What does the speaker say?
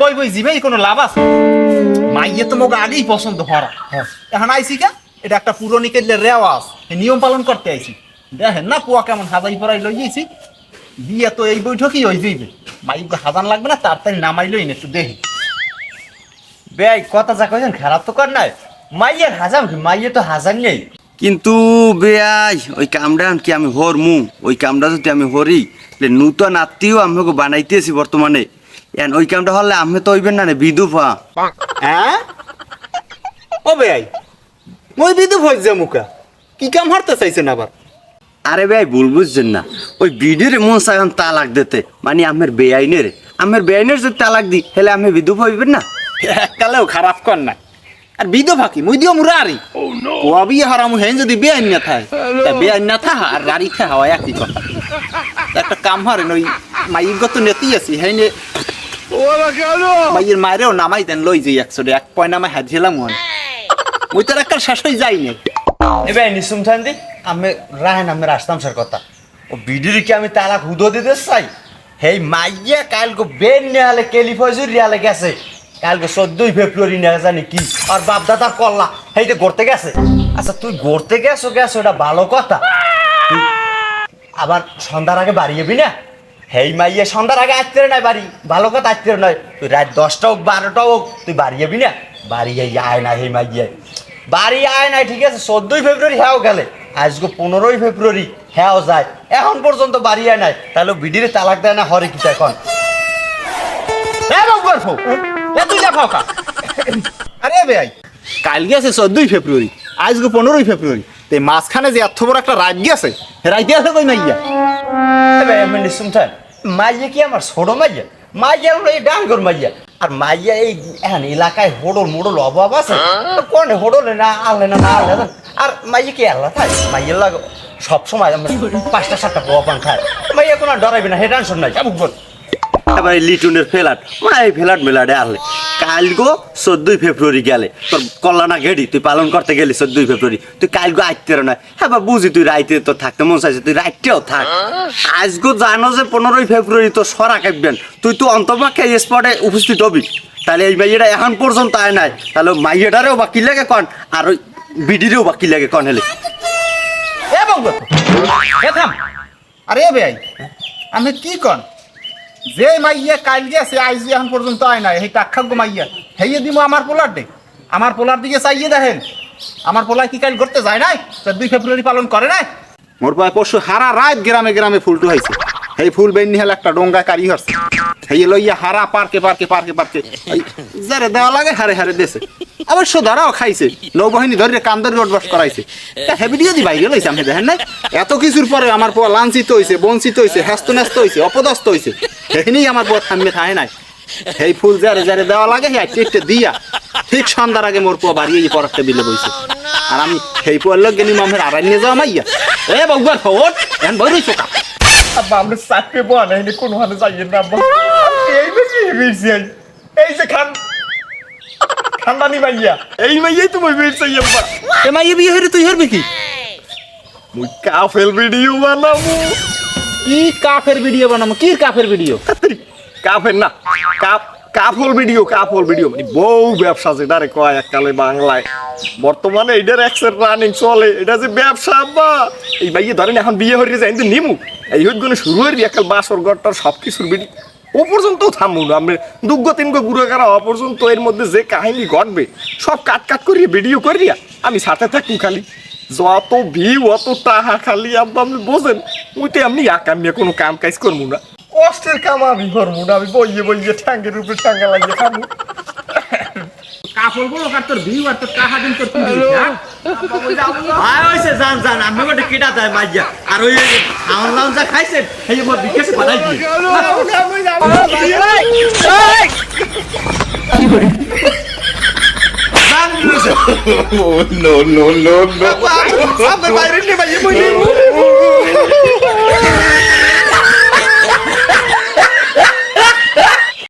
বই বই জিবেই কোনো লাভ আছে? মাইয়ে তো মোক আগেই পছন্দ হরা এখন আইসি কা? এটা একটা পুরনি রেওয়াজ নিয়ম পালন করতে আইছি। দেখেন না পোয়া কেমন হাজাই পড়াই বিয়ে তো এই বৈঠকই হয়ে যাইবে মাইকে হাজান লাগবে না তাড়াতাড়ি নামাইলই না একটু দেখি। বেয়াই কথা যা কইছেন খারাপ তো কর নাই। মাইয়ের হাজাম মাইয়ে তো হাজার নেই। কিন্তু বেয়াই ওই কামটা কি আমি হরমু। ওই কামটা যদি আমি হরি নূতন আত্মীয় আমাকে বানাইতেছি বর্তমানে। এন ওই কামটা হলে আমি তো হইবেন না রে বিধুফা হ্যাঁ? ও বেআই মই বিদু ভয় যে মুখা। কি কাম হারতে চাইছেন আবার? আরে ভাই ভুল বুঝছেন না। ওই বিডির মন চাইন তালাক দিতে। মানে আমের বেআইনের আমের বেআইনের যদি তালাক দি তাহলে আমি বিধুফ হইবেন না? এককালেও খারাপ কর না। আর বিদো ফাঁকি মুই দিও মুরারি ও বিয়ে হারামু হেন যদি বেআইন না তা বেআইন না থাহা আর রারি থাহা হয় একই কথা? একটা কাম হারেন ওই মাইর গত নেতি আছি হেন মাইয়ের মায়েরও নামাই দেন লই যাই একশো এক পয়না হাত ঝেলাম মন। মুই তোর একটা শেষ হয়ে যাই না? এ বেয়াই নিসুম থান্দি, আমি রাহেন আমি আসতাম স্যার কথা। ও বিডির কি আমি তালাক হুদো দিতে চাই? হেই মাইয়া কালকে বেন নেয়ালে কেলিফজুর রিয়ালে গেছে। কালকে চোদ্দই ফেব্রুয়ারি না জানি কি? আর বাপ দাদা কল্লা, হেইতে ঘুরতে গেছে। আচ্ছা তুই গড়তে গেছো গেছো, এটা ভালো কথা। আবার সন্ধ্যার আগে বাড়ি যাবি না? হেই মাইয়া, সন্ধ্যার আগে আসতে নাই বাড়ি। ভালো কথা আসতে নয় তুই রাত দশটা হোক, বারোটা হোক, তুই বাড়ি যাবি না? বাড়ি আয় না, হেই মাইয়া। বাড়ি আয় নাই, ঠিক আছে? চোদ্দই ফেব্রুয়ারি হ্যাঁ গেলে। আজকে পনেরোই ফেব্রুয়ারি হ্যাঁ যায়। এখন পর্যন্ত বাড়ি আয় নাই। তাহলে বিডিরে তালাক দেয় না, হরে কিটা এখন তুই আরে ভাই কাল গেছে চোদ্দই ফেব্রুয়ারি, আজকে পনেরোই ফেব্রুয়ারি। তে মাঝখানে যে এত বড় একটা রাত গেছে রাত আছে কই মাইয়া? নিশ্চুম মাইয়া কি আমার ছোট মাইয়া? মাইয়া এই ডাঙ্গর মাইয়া। আর মাইয়া এই এখন এলাকায় হোডল মোডল অভাব আছে। কোনে হোডলে না আনলে না না আনলে? না আর মাইয়া কি আল্লাহ থাক? মাইয়া লাগে সব সময় পাঁচটা সাতটা পোয়া পান খায়। মাইয়া কোনো ডরাইবে না, হে টেনশন নাই, যাবুক বল। এবার এই লিটনের ফ্ল্যাট মানে এই ফ্ল্যাট মেলাডে আনলে কালগো চোদ্দই ফেব্রুয়ারি গেলে। তোর কল্যাণা গেড়ি তুই পালন করতে গেলি চোদ্দই ফেব্রুয়ারি। তুই কালগো আইতে না। হ্যাঁ বুঝি তুই রাইতে তো থাকতে মন চাইছে তুই রাইতেও থাক। আজগো জানো যে পনেরোই ফেব্রুয়ারি তো সরা কাটবেন তুই তো অন্তমাকে এই স্পটে উপস্থিত হবি। তাহলে এই মাইয়াটা এখন পর্যন্ত আয় নাই। তাহলে মাইয়াটারেও বাকি লাগে কন আর ওই বিডিরেও বাকি লাগে কন হেলে। এ থাম। আরে বেআই আমি কি কন? যে মাইয়া কাল গেছে, আইজি এখন পর্যন্ত আয় নাই। সেই টাক্ষাগ্য মাইয়া হেয়ে দিব আমার পোলার দে আমার পোলার দিকে চাইয়ে দেখেন। আমার পোলায় কি কাল করতে যায় নাই? দুই ফেব্রুয়ারি পালন করে নাই? মোর পরশু হারা রাত গ্রামে গ্রামে ফুলটু হয়েছে সেই ফুল বেন্নি হেল একটা ডোঙ্গা কারি হচ্ছে হেই লইয়া হারা, পার্কে পার্কে পার্কে পার্কে। যারে দেওয়া লাগে, হারে হারে দেশে অবশ্য খাইছে, নৌবাহিনী ধরে কান্দার করাইছে। দিয়ে দি বাইরে লইছে আমি দেখেন নাই? এত কিছুর পরে আমার পোয়া লাঞ্ছিত হইছে, বঞ্চিত হইছে হ্যাস্ত ন্যস্ত হইছে, অপদস্থ হইছে। সেখানেই আমার পোয়া থামবে থাকে নাই। এই ফুল যারে যারে দেওয়া লাগে হ্যাঁ টেকটে দিয়া। ঠিক সন্ধ্যার আগে মোর পোয়া বাড়িয়ে পরকটা বিলে বইছে। আর আমি সেই পোয়ার লোক গেলি মামের আড়াই নিয়ে যাওয়া মাইয়া। এ বাবুয়ার ফোট এখন বই রইছো কা আব্বা, আমরা চাকরি বয়া নাই কোনো হানে যাইয়েন না আব্বা এই বেশি বেশি আই এই যে খান। খানদানি মাইয়া এই মাইয়াই তো মই বেশি আব্বা। এ মাইয়া বিয়ে হইরে তুই হরবি কি? মুই কাফেল ভিডিও বানাবো। কি কাফের ভিডিও বানাবো? কি কাফের ভিডিও? কাফের না কাপ কাফল ভিডিও কাফল ভিডিও। মানে বউ ব্যবসা যেটারে কয় এককালে বাংলায়। বর্তমানে এটার এক্সের রানিং চলে। এটা যে ব্যবসা বা এই ভাইয়ে ধরেন এখন বিয়ে হয়ে যায় কিন্তু নিমু। এই হইতগুলো শুরু হয়ে একাল বাসর গড়টার সব কিছুর ভিডিও ও পর্যন্ত থামুন আমরা দুগ্গ তিনগো গুড়ো করা ও পর্যন্ত এর মধ্যে যে কাহিনী ঘটবে সব কাট কাট করিয়ে ভিডিও করিয়া আমি সাথে থাকি খালি। যত ভিউ অত টাহা খালি আব্বা আপনি বোঝেন ওইতে আমি একা নিয়ে কোনো কাম কাজ করব না। কষ্টের কাম আমি করব না আমি বইয়ে বইয়ে ঠ্যাঙ্গের উপরে ঠ্যাঙ্গা লাগিয়ে খাব। কার তোর ভিউ আর তোর টাকা দিন তোর কি আয় হইছে জান জান আমি বটে কেটা দেয় মাইয়া। আর ওই খাওয়ান লাউন যা খাইছেন এই মোর বিকেশে বানাই দিয়ে। Oh, no, no, no, no. Sampai viral ni bagi pun ni.